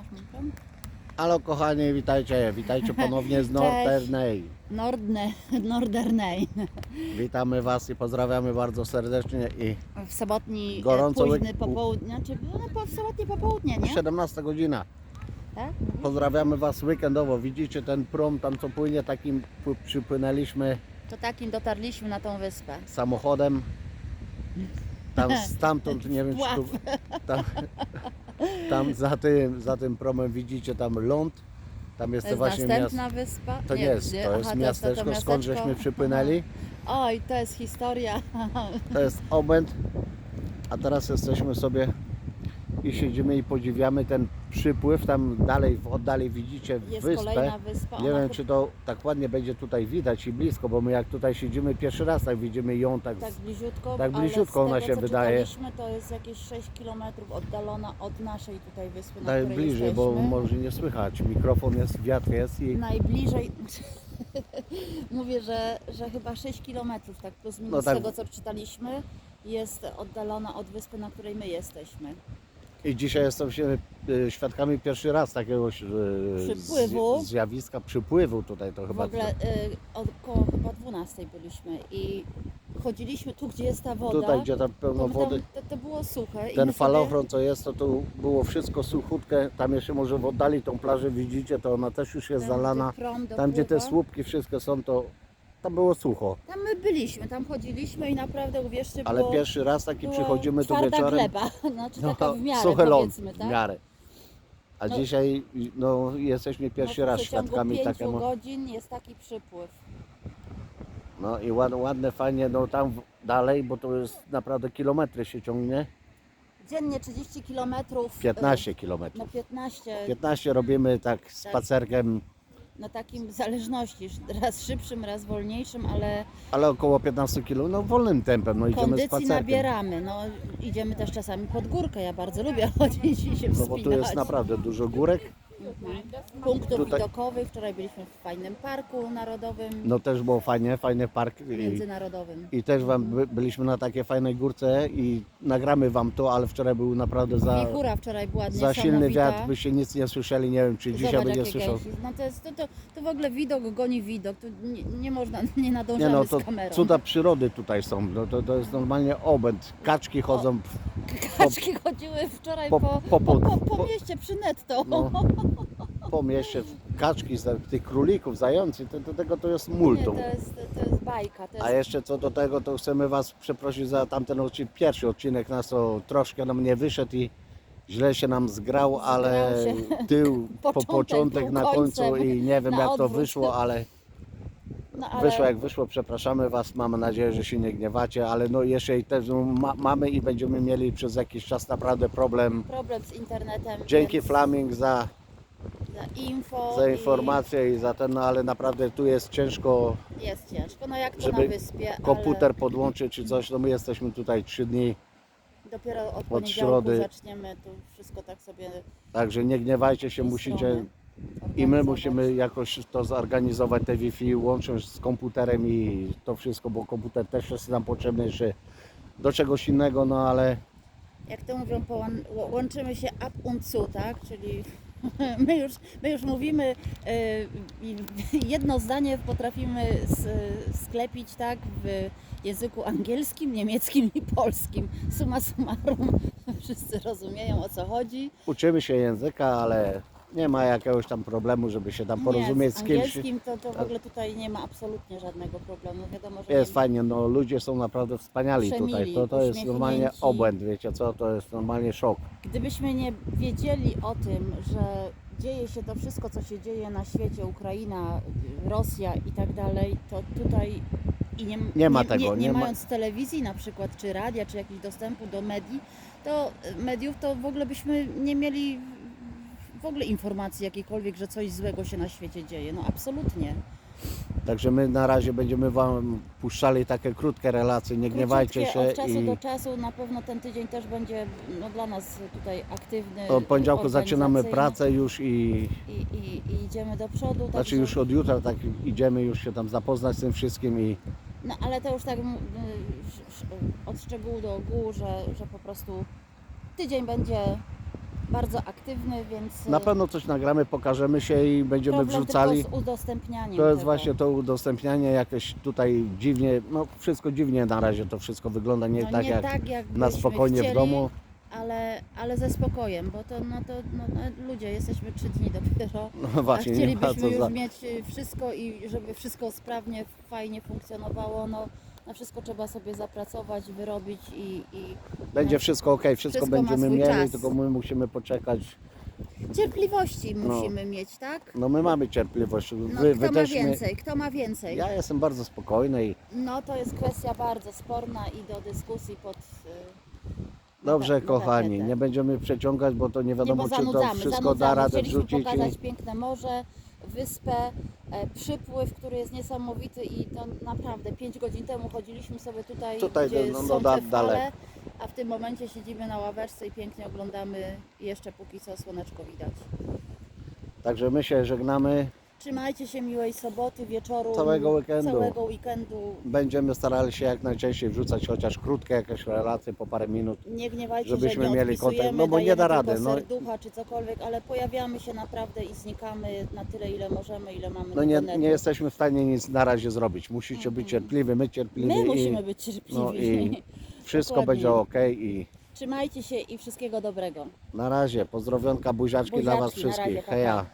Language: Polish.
Masz mikrofon? Halo kochani, witajcie, witajcie ponownie z Norderney. Nordne, Norderney. Witamy Was i pozdrawiamy bardzo serdecznie i W sobotni Gorąco e, późny łyk- popołudnie, czy no, po, w sobotnie popołudnie, nie? 17 godzina. Tak? Pozdrawiamy Was weekendowo. Widzicie ten prom tam co płynie, takim przypłynęliśmy To takim dotarliśmy na tą wyspę. samochodem. Tam stamtąd, nie wiem czy tu, tam, tam za tym, za tym promem widzicie tam ląd. Tam jest To jest właśnie następna wyspa? To nie jest, gdzie? to jest Aha, miasteczko, to skąd żeśmy przypłynęli. Oj, to jest historia. To jest obęd, a teraz jesteśmy sobie i siedzimy i podziwiamy ten przypływ. Tam dalej w oddali widzicie Jest wyspę. kolejna wyspa. Nie ona wiem, czy to tak ładnie będzie tutaj widać i blisko, bo my jak tutaj siedzimy pierwszy raz, tak widzimy ją tak. Tak z- bliziutko, tak ale bliziutko z ona tego, się co wydaje. czytaliśmy, to jest jakieś 6 km oddalona od naszej tutaj wyspy, na której bliżej, bo jesteśmy. może nie słychać. Mikrofon jest, wiatr jest i Najbliżej, mówię, że, że chyba 6 km, tak plus minus No tak. z tego co czytaliśmy, jest oddalona od wyspy, na której my jesteśmy. I dzisiaj jesteśmy y, świadkami pierwszy raz takiego y, Przypływu. zjawiska przypływu tutaj to W chyba. ogóle y, około chyba 12 byliśmy i chodziliśmy tu, gdzie jest ta woda. Tutaj gdzie tam pełno tam, wody. to, to było suche. i Ten falochron co jest, to tu było wszystko suchutkie. Tam jeszcze może w oddali tą plażę widzicie, to ona też już jest zalana. Tam gdzie te słupki wszystkie są, to tam było sucho. Tam my byliśmy, tam chodziliśmy i naprawdę uwierzcie, Ale było, pierwszy raz taki przychodzimy tu twarda wieczorem. gleba, znaczy taka w miarę suchy ląd powiedzmy, w tak? miarę. A No. dzisiaj no, jesteśmy pierwszy no, raz w przeciągu świadkami pięciu takiemu. godzin jest taki przypływ. No i ładne, ładne, fajnie, no tam w- dalej, bo to jest naprawdę kilometry się ciągnie. Dziennie 30 km. 15 No kilometrów. 15 15 robimy tak spacerkiem, na takim zależności, raz szybszym, raz wolniejszym, ale ale około 15 km, no wolnym tempem, no idziemy kondycji spacerkiem. nabieramy. No, idziemy też czasami pod górkę. Ja bardzo lubię chodzić i się No wspinać. bo tu jest naprawdę dużo górek. Punktów Tutaj- widokowych. Wczoraj byliśmy w fajnym parku narodowym, No też było fajnie, fajny park. I, międzynarodowym. I też wam by, byliśmy na takiej fajnej górce i nagramy wam to, ale wczoraj był naprawdę za, Wichura wczoraj była za silny niesamowita. wiatr, byście nic nie słyszeli, nie wiem czy dzisiaj Zobacz, będzie jakie słyszał. gęsi. No to, jest, to, to, to w ogóle widok goni widok. Tu nie, nie można, nie Nie nadążamy no, to z kamerą. cuda przyrody tutaj są, no, to, to jest normalnie obęd. Kaczki chodzą, Kaczki chodziły wczoraj po- po, po- po, po- mieście przy netto. no, po mieście, kaczki, z tych królików, zający, to, to tego to jest Nie, multum. to jest, to jest bajka. To jest, A jeszcze co do tego, to chcemy Was przeprosić za tamten odcinek, pierwszy odcinek nas to troszkę nam nie wyszedł i źle się nam zgrał, ale tył po Początek początek na końcu i nie wiem jak to wyszło, ale no, ale wyszło jak wyszło, przepraszamy Was, mamy nadzieję, że się nie gniewacie, ale no jeszcze i też no, ma, mamy i będziemy mieli przez jakiś czas naprawdę problem. problem z internetem. Dzięki więc Flaming za, Za info. za i informację i za ten, no ale naprawdę tu jest ciężko Jest ciężko. No jak to żeby na wyspie. komputer podłączyć czy coś, no my jesteśmy tutaj trzy dni. Dopiero od od środy. zaczniemy tu wszystko tak sobie. Także nie gniewajcie się, musicie i my musimy jakoś to zorganizować, te Wi-Fi, łącząc z komputerem i to wszystko, bo komputer też jest nam potrzebny jeszcze do czegoś innego, no ale jak to mówią, połą- łączymy się ab und zu, tak? Czyli my już, my już mówimy e, i jedno zdanie potrafimy s- sklepić tak w języku angielskim, niemieckim i polskim. Suma summarum wszyscy rozumieją o co chodzi. uczymy się języka, ale nie ma jakiegoś tam problemu, żeby się tam porozumieć nie, z z kimś. angielskim to, to w ogóle tutaj nie ma absolutnie żadnego problemu. Wiadomo, że Jest nie, fajnie, no ludzie są naprawdę wspaniali Przemili, tutaj. To, to jest normalnie obłęd, wiecie co, to jest normalnie szok. Gdybyśmy nie wiedzieli o tym, że dzieje się to wszystko, co się dzieje na świecie, Ukraina, Rosja i tak dalej, to tutaj i nie, Nie ma tego, nie, nie, nie ma- mając telewizji na przykład, czy radia, czy jakiegoś dostępu do medii, to mediów, to w ogóle byśmy nie mieli w ogóle informacji jakiejkolwiek, że coś złego się na świecie dzieje. No absolutnie. Także my na razie będziemy Wam puszczali takie krótkie relacje, nie gniewajcie się Od czasu i do czasu na pewno ten tydzień też będzie no, dla nas tutaj aktywny. od poniedziałku zaczynamy pracę już i i, i, i idziemy do przodu. Znaczy także- już od jutra tak idziemy już się tam zapoznać z tym wszystkim i No ale to już tak sz- od szczegółu do ogółu, że, że po prostu tydzień będzie bardzo aktywny, więc Na e, pewno coś nagramy, pokażemy się i będziemy problem wrzucali. tylko z udostępnianiem To jest tego. właśnie to udostępnianie jakieś tutaj dziwnie, no wszystko dziwnie na razie to wszystko wygląda, nie no, tak nie jak tak, jak na byśmy spokojnie chcieli, w domu. Ale, ale ze spokojem, bo to, no to no, no, ludzie, jesteśmy trzy dni dopiero. No właśnie, a nie ma chcielibyśmy co już za... mieć y, wszystko i żeby wszystko sprawnie, fajnie funkcjonowało. No, na wszystko trzeba sobie zapracować, wyrobić i, i Będzie no, wszystko ok, wszystko, Wszystko będziemy mieli, czas. tylko my musimy poczekać. cierpliwości No. musimy mieć, tak? No my mamy cierpliwość. No, Wy, kto wy ma więcej, kto ma więcej? Ja jestem bardzo spokojny i No to jest kwestia bardzo sporna i do dyskusji pod. y, dobrze ta- na kochani, tapetę. nie będziemy przeciągać, bo to nie Nie, wiadomo bo czy to wszystko da radę Chcieliśmy wrzucić. pokazać I... piękne morze, wyspę, e, przypływ, który jest niesamowity i to naprawdę 5 godzin temu chodziliśmy sobie tutaj, Tutaj, gdzie no, no, są da- te fale, a w tym momencie siedzimy na ławeczce i pięknie oglądamy jeszcze póki co słoneczko widać. Także my się żegnamy. Trzymajcie się miłej soboty, wieczoru, Całego weekendu. całego weekendu. Będziemy starali się jak najczęściej wrzucać chociaż krótkie jakieś relacje po parę minut. Nie gniewajcie, Żebyśmy że nie mieli odpisujemy, kontakt, no bo nie dajemy da tylko rady, no. serducha czy cokolwiek, ale pojawiamy się naprawdę i znikamy na tyle, ile możemy, ile mamy No nie, internetu. nie jesteśmy w stanie nic na razie zrobić. Musicie być cierpliwi, my cierpliwi My i, musimy być cierpliwi. no i wszystko Dokładnie. będzie ok i Trzymajcie się i wszystkiego dobrego. na razie pozdrowionka, buziaczki dla Was Buziaczki, na razie, wszystkich. pa, pa. Heja.